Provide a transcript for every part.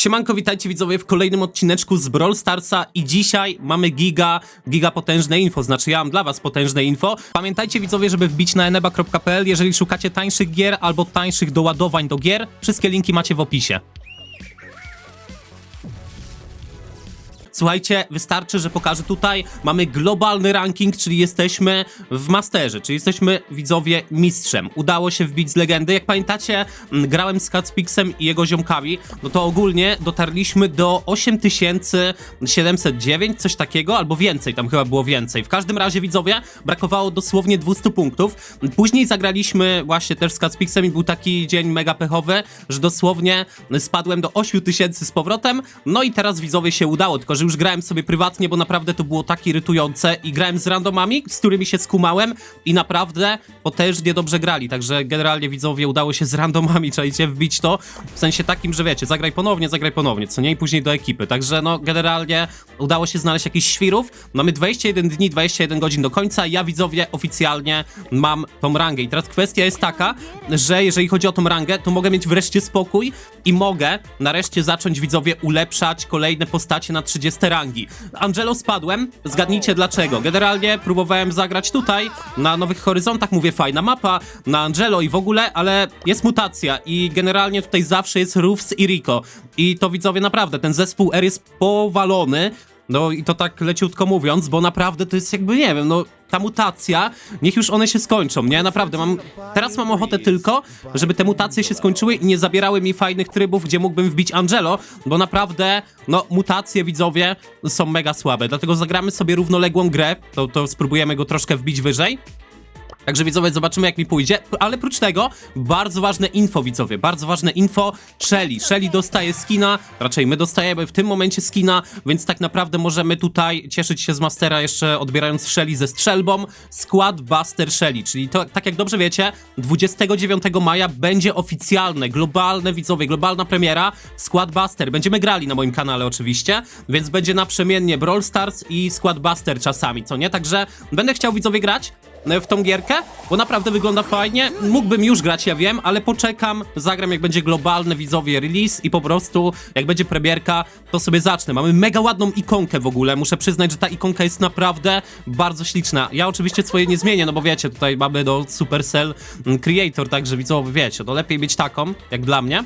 Siemanko, witajcie widzowie w kolejnym odcineczku z Brawl Starsa i dzisiaj mamy giga, giga potężne info, znaczy ja mam dla was potężne info. Pamiętajcie widzowie, żeby wbić na eneba.pl, jeżeli szukacie tańszych gier albo tańszych doładowań do gier, wszystkie linki macie w opisie. Słuchajcie, wystarczy, że pokażę tutaj. Mamy globalny ranking, czyli jesteśmy w masterze, czyli jesteśmy widzowie mistrzem. Udało się wbić z legendy. Jak pamiętacie, grałem z Catspixem i jego ziomkami, no to ogólnie dotarliśmy do 8709, coś takiego, albo więcej, tam chyba było więcej. W każdym razie, widzowie, brakowało dosłownie 200 punktów. Później zagraliśmy właśnie też z Catspixem i był taki dzień mega pechowy, że dosłownie spadłem do 8000 z powrotem. No i teraz widzowie się udało, tylko że już grałem sobie prywatnie, bo naprawdę to było tak irytujące i grałem z randomami, z którymi się skumałem i naprawdę potężnie dobrze grali, także generalnie widzowie udało się z randomami, czajcie, wbić to, w sensie takim, że wiecie, zagraj ponownie, zagraj ponownie, co nie, i później do ekipy, także no generalnie udało się znaleźć jakichś świrów, mamy 21 dni, 21 godzin do końca, ja widzowie oficjalnie mam tą rangę. I teraz kwestia jest taka, że jeżeli chodzi o tą rangę, to mogę mieć wreszcie spokój i mogę nareszcie zacząć widzowie ulepszać kolejne postacie na 30 rangi. Angelo spadłem, zgadnijcie dlaczego. Generalnie próbowałem zagrać tutaj, na Nowych Horyzontach, mówię fajna mapa, na Angelo i w ogóle, ale jest mutacja i generalnie tutaj zawsze jest Rufs i Rico. I to widzowie naprawdę, ten zespół R jest powalony, no i to tak leciutko mówiąc, bo naprawdę to jest jakby, nie wiem, no ta mutacja, niech już one się skończą, nie? Naprawdę, mam, teraz mam ochotę tylko, żeby te mutacje się skończyły i nie zabierały mi fajnych trybów, gdzie mógłbym wbić Angelo, bo naprawdę, no, mutacje, widzowie, są mega słabe, dlatego zagramy sobie równoległą grę, to, to spróbujemy go troszkę wbić wyżej. Także widzowie, zobaczymy jak mi pójdzie. Ale prócz tego, bardzo ważne info, widzowie, bardzo ważne info. Shelly. Shelly dostaje skina, raczej my dostajemy w tym momencie skina, więc tak naprawdę możemy tutaj cieszyć się z Mastera jeszcze odbierając Shelly ze strzelbą. Skład Buster Shelly, czyli to, tak jak dobrze wiecie, 29 maja będzie oficjalne, globalne, widzowie, globalna premiera Skład Buster. Będziemy grali na moim kanale oczywiście, więc będzie naprzemiennie Brawl Stars i Skład Buster czasami, co nie? Także będę chciał widzowie grać w tą gierkę, bo naprawdę wygląda fajnie. Mógłbym już grać, ja wiem, ale poczekam, zagram jak będzie globalny widzowie release i po prostu jak będzie premierka, to sobie zacznę. Mamy mega ładną ikonkę w ogóle, muszę przyznać, że ta ikonka jest naprawdę bardzo śliczna. Ja oczywiście swoje nie zmienię, no bo wiecie, tutaj mamy do Supercell mm, Creator, także widzowie wiecie, to lepiej mieć taką, jak dla mnie.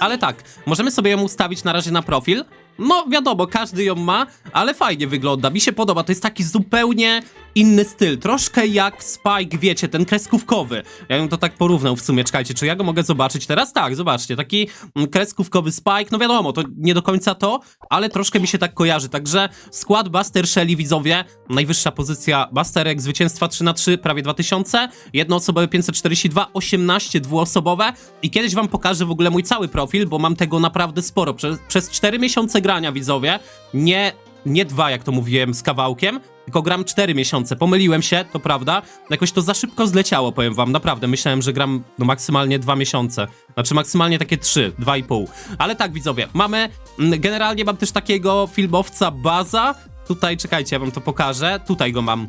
Ale tak, możemy sobie ją ustawić na razie na profil. No wiadomo, każdy ją ma, ale fajnie wygląda. Mi się podoba, to jest taki zupełnie inny styl. Troszkę jak Spike, wiecie, ten kreskówkowy. Ja bym to tak porównał w sumie. Czekajcie, czy ja go mogę zobaczyć teraz? Tak, zobaczcie, taki mm, kreskówkowy Spike. No wiadomo, to nie do końca to, ale troszkę mi się tak kojarzy. Także skład Buster Shelly, widzowie. Najwyższa pozycja Busterek, zwycięstwa 3 na 3 prawie 2000. Jednoosobowe 542, 18 dwuosobowe. I kiedyś wam pokażę w ogóle mój cały profil, bo mam tego naprawdę sporo. Przez, przez 4 miesiące grania, widzowie, nie nie dwa, jak to mówiłem, z kawałkiem, tylko gram 4 miesiące. Pomyliłem się, to prawda. Jakoś to za szybko zleciało, powiem wam. Naprawdę, myślałem, że gram no maksymalnie 2 miesiące. Znaczy maksymalnie takie 3, 2,5. Ale tak, widzowie, mamy... mm, Generalnie mam też takiego filmowca Baza. Tutaj, czekajcie, ja wam to pokażę. Tutaj go mam.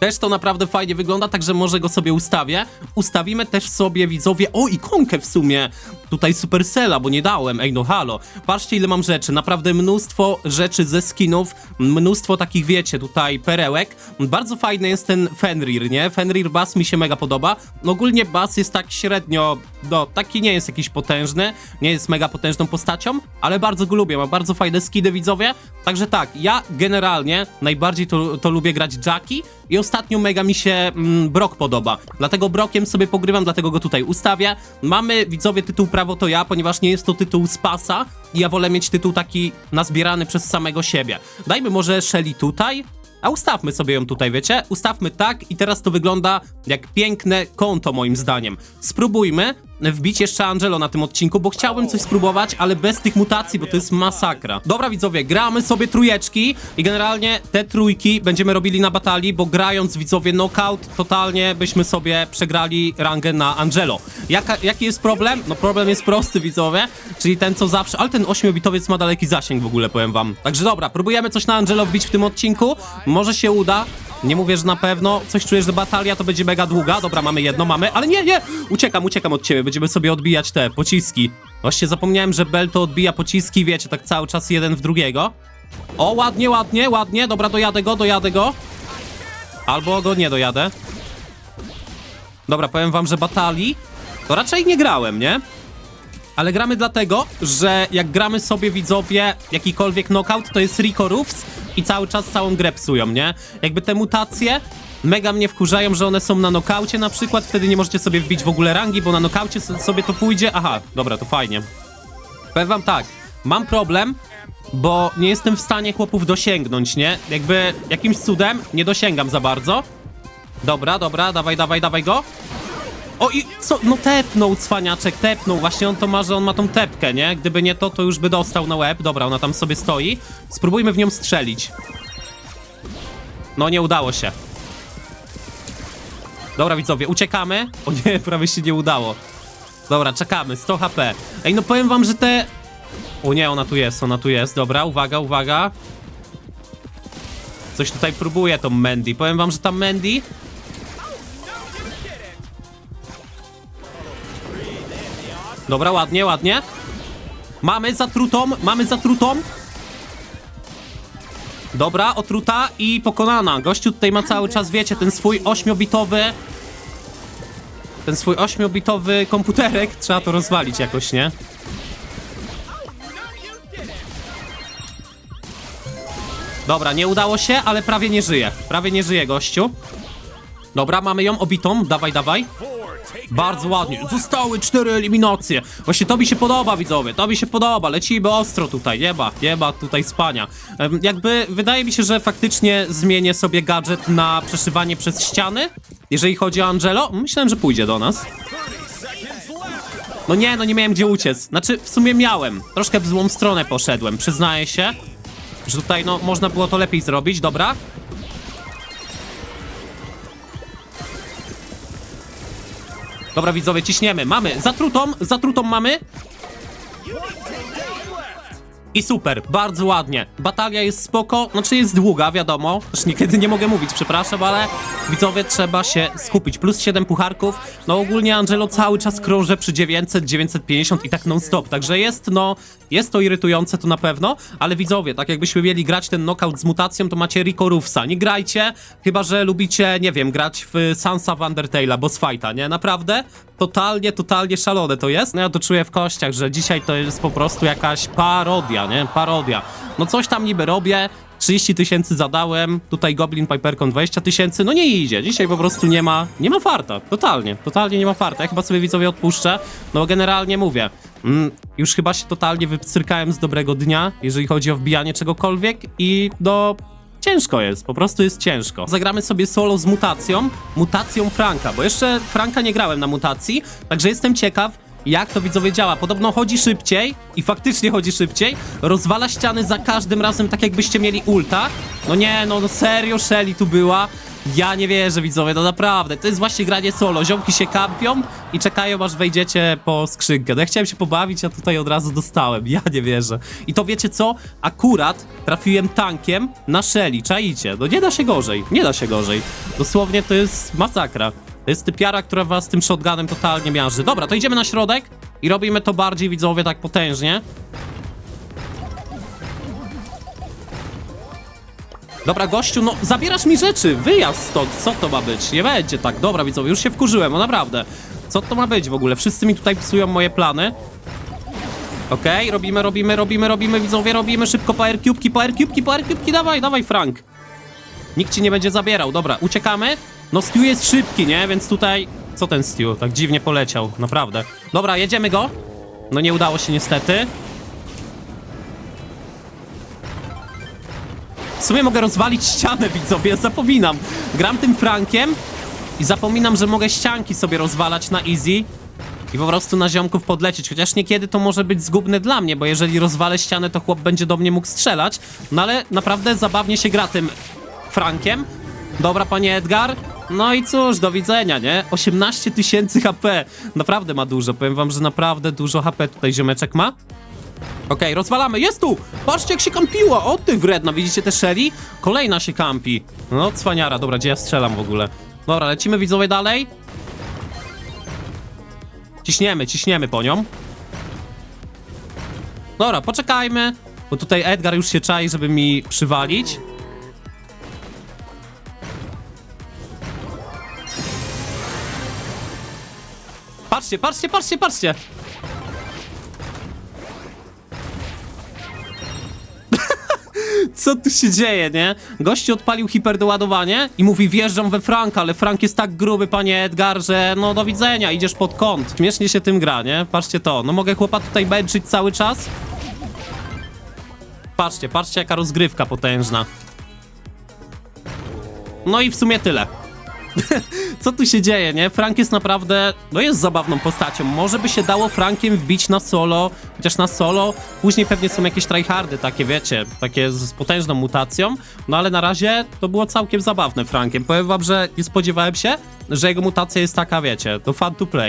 Też to naprawdę fajnie wygląda, także może go sobie ustawię. Ustawimy też sobie, widzowie, o ikonkę w sumie, tutaj Supercella, bo nie dałem, ej no halo. Patrzcie ile mam rzeczy, naprawdę mnóstwo rzeczy ze skinów, mnóstwo takich, wiecie, tutaj perełek. Bardzo fajny jest ten Fenrir, nie? Fenrir Bass mi się mega podoba. Ogólnie Bass jest tak średnio, no taki nie jest jakiś potężny, nie jest mega potężną postacią, ale bardzo go lubię, ma bardzo fajne skiny, widzowie. Także tak, ja generalnie najbardziej to, to lubię grać Jackie i ostatnio mega mi się mm, Brock podoba. Dlatego Brockiem sobie pogrywam, dlatego go tutaj ustawię. Mamy, widzowie, tytuł Prawo to ja, ponieważ nie jest to tytuł z pasa i ja wolę mieć tytuł taki nazbierany przez samego siebie. Dajmy może Shelly tutaj, a ustawmy sobie ją tutaj, wiecie? Ustawmy tak i teraz to wygląda jak piękne konto moim zdaniem. Spróbujmy wbić jeszcze Angelo na tym odcinku, bo chciałbym coś spróbować, ale bez tych mutacji, bo to jest masakra. Dobra widzowie, gramy sobie trójeczki i generalnie te trójki będziemy robili na batalii, bo grając widzowie knockout, totalnie byśmy sobie przegrali rangę na Angelo. Jaka, jaki jest problem? No problem jest prosty widzowie, czyli ten co zawsze, ale ten 8-bitowiec ma daleki zasięg w ogóle, powiem wam. Także dobra, próbujemy coś na Angelo wbić w tym odcinku, może się uda. Nie mówię, że na pewno. Coś czuję, że batalia to będzie mega długa. Dobra, mamy jedno, mamy, ale nie, nie! Uciekam, uciekam od ciebie. Będziemy sobie odbijać te pociski. Właśnie zapomniałem, że Bell to odbija pociski, wiecie, tak cały czas jeden w drugiego. O, ładnie, ładnie, ładnie. Dobra, dojadę go, dojadę go. Albo go nie dojadę. Dobra, powiem wam, że batalii to raczej nie grałem, nie? Ale gramy dlatego, że jak gramy sobie widzowie jakikolwiek knockout, to jest Rico Roofs i cały czas całą grę psują, nie? Jakby te mutacje mega mnie wkurzają, że one są na nokaucie na przykład, wtedy nie możecie sobie wbić w ogóle rangi, bo na nokaucie so- sobie to pójdzie. Aha, dobra, to fajnie. Powiem wam tak, mam problem, bo nie jestem w stanie chłopów dosięgnąć, nie? Jakby jakimś cudem nie dosięgam za bardzo. Dobra, dobra, dawaj, dawaj, dawaj go. O i co? No tepnął cwaniaczek, tepnął. Właśnie on to ma, że on ma tą tepkę, nie? Gdyby nie to, to już by dostał na łeb. Dobra, ona tam sobie stoi. Spróbujmy w nią strzelić. No nie udało się. Dobra widzowie, uciekamy. O nie, prawie się nie udało. Dobra, czekamy, 100 HP. Ej, no powiem wam, że te... O nie, ona tu jest, ona tu jest. Dobra, uwaga, uwaga. Coś tutaj próbuje tą Mandy. Powiem wam, że ta Mandy Dobra, ładnie, ładnie. Mamy zatrutą, mamy zatrutą. Dobra, otruta i pokonana. Gościu tutaj ma cały czas, wiecie, ten swój ośmiobitowy... Ten swój ośmiobitowy komputerek. Trzeba to rozwalić jakoś, nie? Dobra, nie udało się, ale prawie nie żyje. Prawie nie żyje gościu. Dobra, mamy ją obitą. Dawaj, dawaj. Bardzo ładnie. Zostały cztery eliminacje. Właśnie to mi się podoba, widzowie. To mi się podoba. Lecimy ostro tutaj. Nie ma, nie ma tutaj spania. Jakby wydaje mi się, że faktycznie zmienię sobie gadżet na przeszywanie przez ściany. Jeżeli chodzi o Angelo, myślałem, że pójdzie do nas. No nie, no nie miałem gdzie uciec. Znaczy, w sumie miałem. Troszkę w złą stronę poszedłem, przyznaję się. Że tutaj, no, można było to lepiej zrobić. Dobra. Dobra, widzowie, ciśniemy. Mamy. Zatrutą, zatrutą mamy. I super, bardzo ładnie. Batalia jest spoko, znaczy jest długa, wiadomo. Też niekiedy nie mogę mówić, przepraszam, ale widzowie trzeba się skupić. Plus 7 pucharków. No ogólnie Angelo cały czas krąży przy 900, 950 i tak non stop. Także jest, no, jest to irytujące to na pewno, ale widzowie, tak jakbyśmy mieli grać ten knockout z mutacją, to macie Rico Roofsa. Nie grajcie, chyba że lubicie, nie wiem, grać w Sansa w Undertale'a, boss fighta, nie? Naprawdę? Totalnie, totalnie szalone to jest. No ja to czuję w kościach, że dzisiaj to jest po prostu jakaś parodia, nie? Parodia. No coś tam niby robię, 30 tysięcy zadałem, tutaj Goblin Pipercon 20 tysięcy, no nie idzie. Dzisiaj po prostu nie ma, nie ma farta. Totalnie, totalnie nie ma farta. Ja chyba sobie widzowie odpuszczę, no generalnie mówię. Mm, już chyba się totalnie wypstrykałem z dobrego dnia, jeżeli chodzi o wbijanie czegokolwiek i do Ciężko jest, po prostu jest ciężko. Zagramy sobie solo z mutacją, mutacją Franka, bo jeszcze Franka nie grałem na mutacji, także jestem ciekaw, jak to widzowie działa. Podobno chodzi szybciej i faktycznie chodzi szybciej, rozwala ściany za każdym razem, tak jakbyście mieli ulta. No nie, no, no serio Shelly tu była. Ja nie wierzę, widzowie, no naprawdę. To jest właśnie granie solo. Ziomki się kampią i czekają, aż wejdziecie po skrzynkę. No ja chciałem się pobawić, a tutaj od razu dostałem. Ja nie wierzę. I to wiecie co? Akurat trafiłem tankiem na Shelly. Czaicie? No nie da się gorzej. Nie da się gorzej. Dosłownie to jest masakra. To jest typiara, która was tym shotgunem totalnie miażdży. Dobra, to idziemy na środek i robimy to bardziej, widzowie, tak potężnie. Dobra, gościu, no zabierasz mi rzeczy, wyjazd stąd, co to ma być? Nie będzie tak, dobra widzowie, już się wkurzyłem, no naprawdę. Co to ma być w ogóle? Wszyscy mi tutaj psują moje plany. Okej, robimy, robimy, robimy, robimy, widzowie, robimy szybko power cubeki, power cubeki, power cubeki, dawaj, dawaj Frank. Nikt ci nie będzie zabierał, dobra, uciekamy. No Stu jest szybki, nie? Więc tutaj... Co ten Stu? Tak dziwnie poleciał, naprawdę. Dobra, jedziemy go. No nie udało się niestety. Sumie mogę rozwalić ścianę, widzowie, zapominam. Gram tym Frankiem i zapominam, że mogę ścianki sobie rozwalać na easy i po prostu na ziomków podlecieć. Chociaż niekiedy to może być zgubne dla mnie, bo jeżeli rozwalę ścianę, to chłop będzie do mnie mógł strzelać. No ale naprawdę zabawnie się gra tym Frankiem. Dobra, panie Edgar. No i cóż, do widzenia, nie? 18 tysięcy HP. Naprawdę ma dużo. Powiem wam, że naprawdę dużo HP tutaj ziomeczek ma. Okej, rozwalamy, jest tu! Patrzcie jak się kampiło! O ty wredna, widzicie te Shelly? Kolejna się kampi. No, cwaniara, dobra, gdzie ja strzelam w ogóle? Dobra, lecimy widzowie dalej. Ciśniemy, ciśniemy po nią. Dobra, poczekajmy, bo tutaj Edgar już się czai, żeby mi przywalić. Patrzcie, patrzcie, patrzcie, patrzcie! Co tu się dzieje, nie? Gościu odpalił hiperdoładowanie i mówi wjeżdżam we Franka, ale Frank jest tak gruby, panie Edgar, że no do widzenia, idziesz pod kąt. Śmiesznie się tym gra, nie? Patrzcie to. No mogę chłopa tutaj męczyć cały czas? Patrzcie, patrzcie jaka rozgrywka potężna. No i w sumie tyle. Co tu się dzieje, nie? Frank jest naprawdę, no jest zabawną postacią. Może by się dało Frankiem wbić na solo, chociaż na solo. Później pewnie są jakieś tryhardy takie, wiecie, takie z potężną mutacją. No ale na razie to było całkiem zabawne Frankiem. Powiem wam, że nie spodziewałem się, że jego mutacja jest taka, wiecie, to fun to play.